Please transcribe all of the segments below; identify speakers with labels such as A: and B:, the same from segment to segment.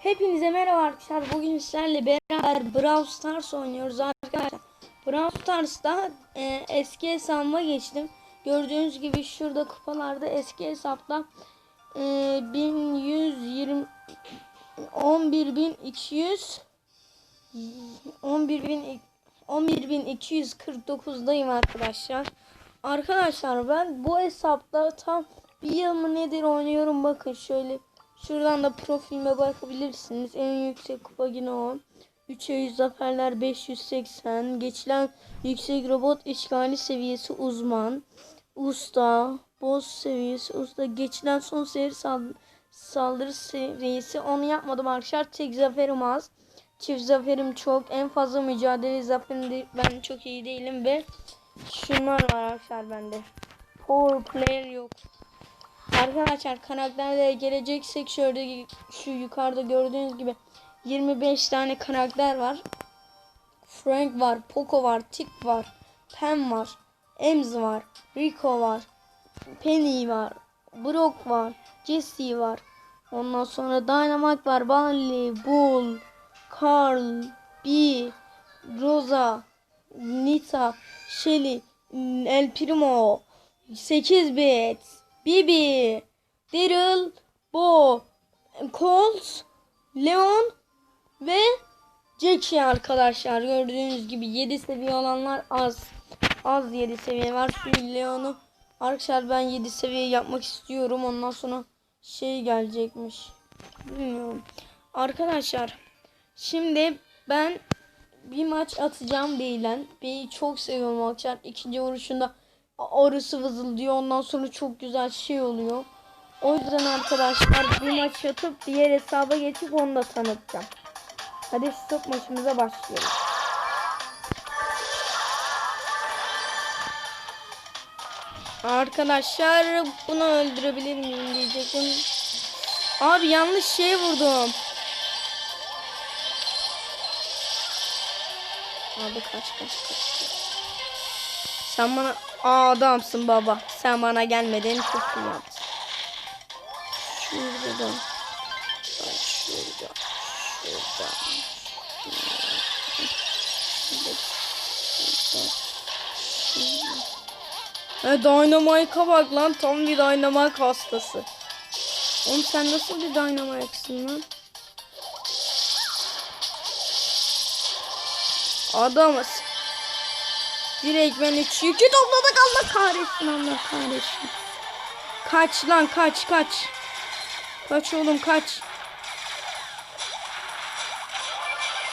A: Hepinize merhaba arkadaşlar. Bugün sizlerle beraber Brawl Stars oynuyoruz arkadaşlar. Brawl Stars'ta e, eski hesabıma geçtim. Gördüğünüz gibi şurada kupalarda eski hesapta e, 1120 11200 11000 11249'dayım arkadaşlar. Arkadaşlar ben bu hesapta tam bir yıl mı nedir oynuyorum bakın şöyle şuradan da profilime bakabilirsiniz. En yüksek kupa yine o. 3'e 100 zaferler 580. Geçilen yüksek robot işgali seviyesi uzman. Usta. Boss seviyesi usta. Geçilen son seyir sal- saldırı seviyesi. Onu yapmadım arkadaşlar. Tek zaferim az. Çift zaferim çok. En fazla mücadele zaferinde ben çok iyi değilim ve şunlar var arkadaşlar bende. Power player yok. Arkadaşlar karakterlere geleceksek şöyle şu yukarıda gördüğünüz gibi 25 tane karakter var. Frank var, Poco var, Tick var, Pam var, Ems var, Rico var, Penny var, Brock var, Jesse var. Ondan sonra Dynamite var, Barley, Bull, Carl, B, Rosa, Nita, Shelly, El Primo, 8 bit, Bibi, Daryl, Bo, Colt, Leon ve Jackie arkadaşlar. Gördüğünüz gibi 7 seviye olanlar az. Az 7 seviye var. Şu Leon'u arkadaşlar ben 7 seviye yapmak istiyorum. Ondan sonra şey gelecekmiş. Bilmiyorum. Arkadaşlar şimdi ben bir maç atacağım Beylen. Bey'i çok seviyorum arkadaşlar. İkinci vuruşunda orası vızıldıyor. Ondan sonra çok güzel şey oluyor. O yüzden arkadaşlar bir maç atıp diğer hesaba geçip onu da tanıtacağım. Hadi stop maçımıza başlıyoruz. Arkadaşlar bunu öldürebilir miyim diyecektim. Abi yanlış şey vurdum. Abi kaç kaç kaç. Sen bana adamsın baba. Sen bana gelmedin çok iyi yaptın. Şuradan. Bak şurada. Şurada. Ha, Dynamite'a bak lan tam bir Dynamite hastası. Oğlum sen nasıl bir Dynamite'sın lan? Adamız. Direkt ben üç yükü topladık Allah kahretsin Allah kahretsin. Kaç lan kaç kaç. Kaç oğlum kaç.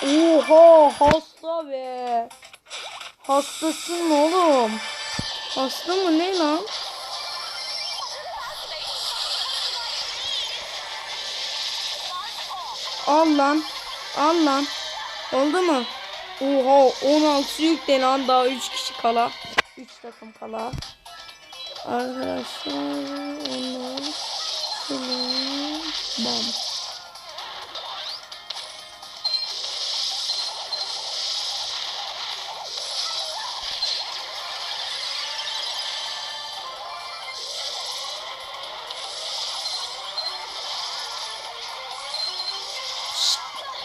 A: Oha hasta be. Hastasın oğlum? Hasta mı ne lan? Al lan. Al lan. Oldu mu? Oha 16 yük de lan daha 3 kişi kala. 3 takım kala. Arkadaşlar onlar şöyle bam.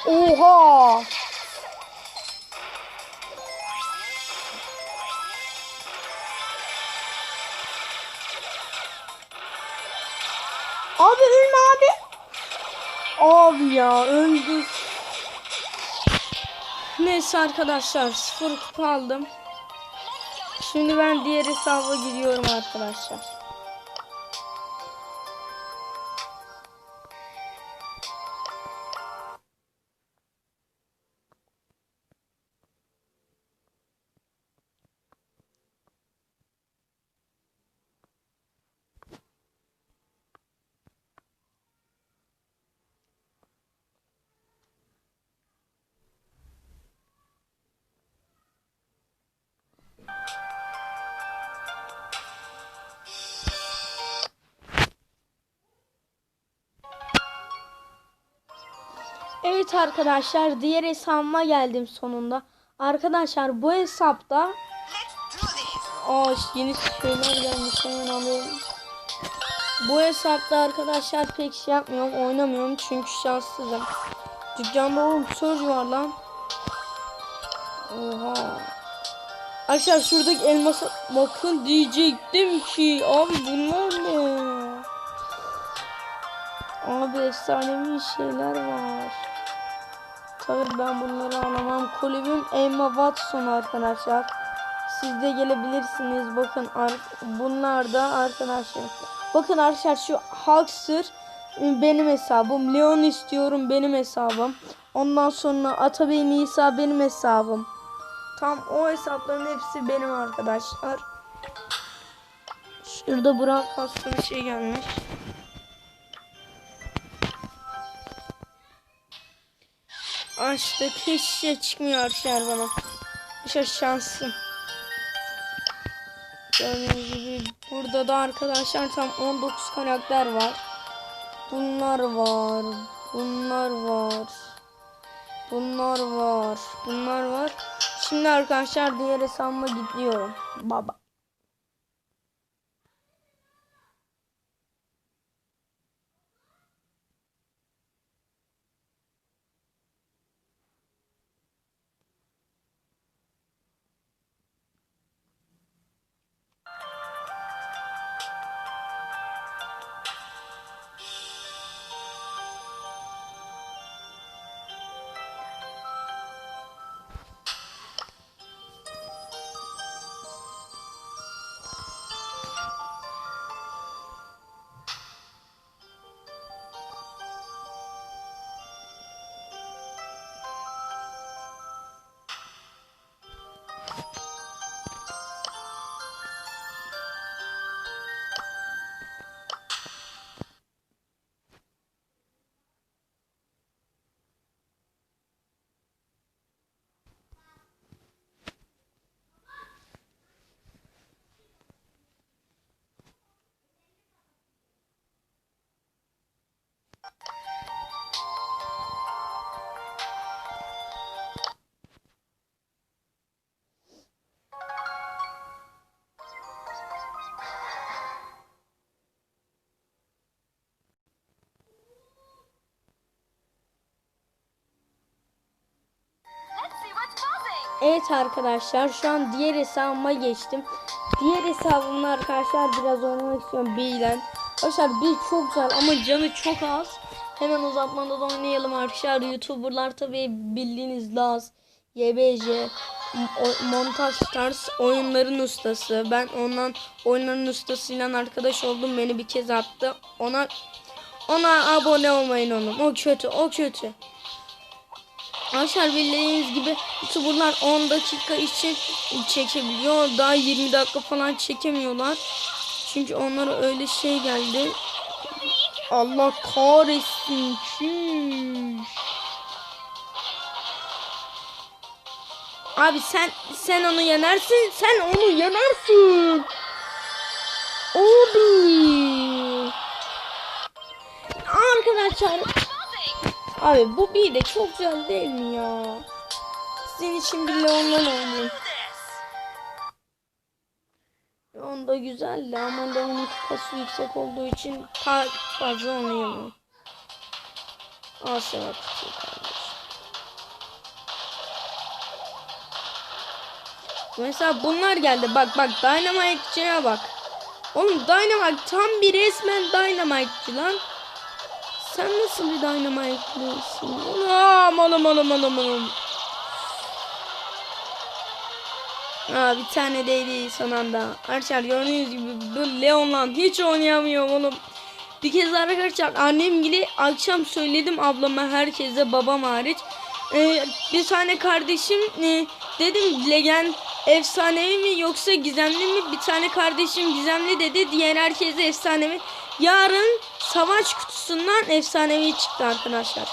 A: Oha! Abi ya öldü. Neyse arkadaşlar sıfır kupa aldım. Şimdi ben diğer hesaba gidiyorum arkadaşlar. Evet arkadaşlar diğer hesabıma geldim sonunda. Arkadaşlar bu hesapta Aa yeni şeyler gelmiş hemen alayım. Bu hesapta arkadaşlar pek şey yapmıyorum. Oynamıyorum çünkü şanssızım. Dükkanda oğlum söz var lan. Oha. Arkadaşlar şuradaki elmasa bakın diyecektim ki abi bunlar ne? Abi efsanevi şeyler var. Tabii ben bunları alamam. Kulübüm Emma Watson arkadaşlar. Siz de gelebilirsiniz. Bakın bunlar da arkadaşlar. Bakın arkadaşlar şu Hulkster benim hesabım. Leon istiyorum benim hesabım. Ondan sonra Atabey Nisa benim hesabım. Tam o hesapların hepsi benim arkadaşlar. Şurada Burak hasta bir şey gelmiş. Açtık hiç şey çıkmıyor arkadaşlar bana. İşte şansım. Gördüğünüz gibi burada da arkadaşlar tam 19 karakter var. Bunlar var. Bunlar var. Bunlar var. Bunlar var. Şimdi arkadaşlar diğer hesabıma gidiyorum. Baba. Evet arkadaşlar şu an diğer hesabıma geçtim. Diğer hesabımla arkadaşlar biraz oynamak istiyorum B'den. Arkadaşlar B çok güzel ama canı çok az. Hemen uzatmada da oynayalım arkadaşlar. Youtuberlar tabi bildiğiniz Laz, YBC, Montaj Stars oyunların ustası. Ben ondan oyunların ustasıyla arkadaş oldum. Beni bir kez attı. Ona ona abone olmayın oğlum. O kötü, o kötü. Arkadaşlar bildiğiniz gibi youtuberlar 10 dakika için çekebiliyor. Daha 20 dakika falan çekemiyorlar. Çünkü onlara öyle şey geldi. Allah kahretsin. Çüş. Abi sen sen onu yenersin. Sen onu yenersin. Abi. Arkadaşlar. Abi bu bir de çok güzel değil mi ya? Sizin için bile ondan oynayayım. Leon da güzeldi ama Leon'un kupası yüksek olduğu için fazla oynayamıyorum. Al sana kutuyu kardeşim. Mesela bunlar geldi. Bak bak Dynamite'cıya bak. Oğlum Dynamite tam bir resmen Dynamite'cı lan. Sen nasıl bir Dynamite'lısın? Anam anam anam anam anam. Aa bir tane değdi son anda. Arkadaşlar gördüğünüz gibi bu Leon'la hiç oynayamıyorum oğlum. Bir kez arkadaşlar annem gibi akşam söyledim ablama herkese babam hariç. Ee, bir tane kardeşim e, dedim legend efsanevi mi yoksa gizemli mi? Bir tane kardeşim gizemli dedi. Diğer herkese efsanevi. Yarın savaş kutusundan efsanevi çıktı arkadaşlar.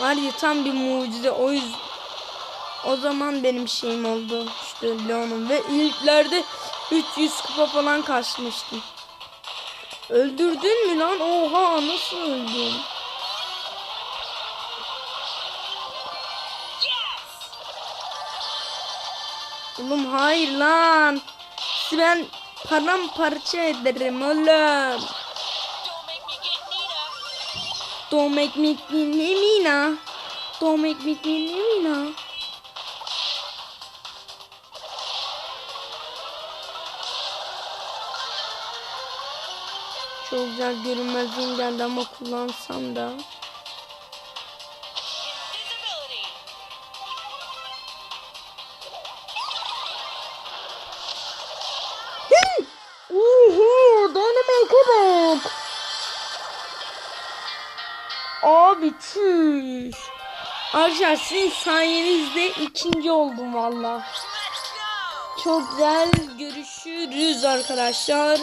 A: Var ya tam bir mucize o yüzden o zaman benim şeyim oldu işte Leon'um ve ilklerde 300 kupa falan kasmıştım. Öldürdün mü lan? Oha nasıl öldün? Oğlum hayır lan. Ben paramparça ederim oğlum.
B: Don't make me Nita.
A: Don't make me Nemina. Çok güzel görünmezliğim geldi ama kullansam da. Abi çüş. Arkadaşlar sizin sayenizde ikinci oldum valla. Çok güzel görüşürüz arkadaşlar.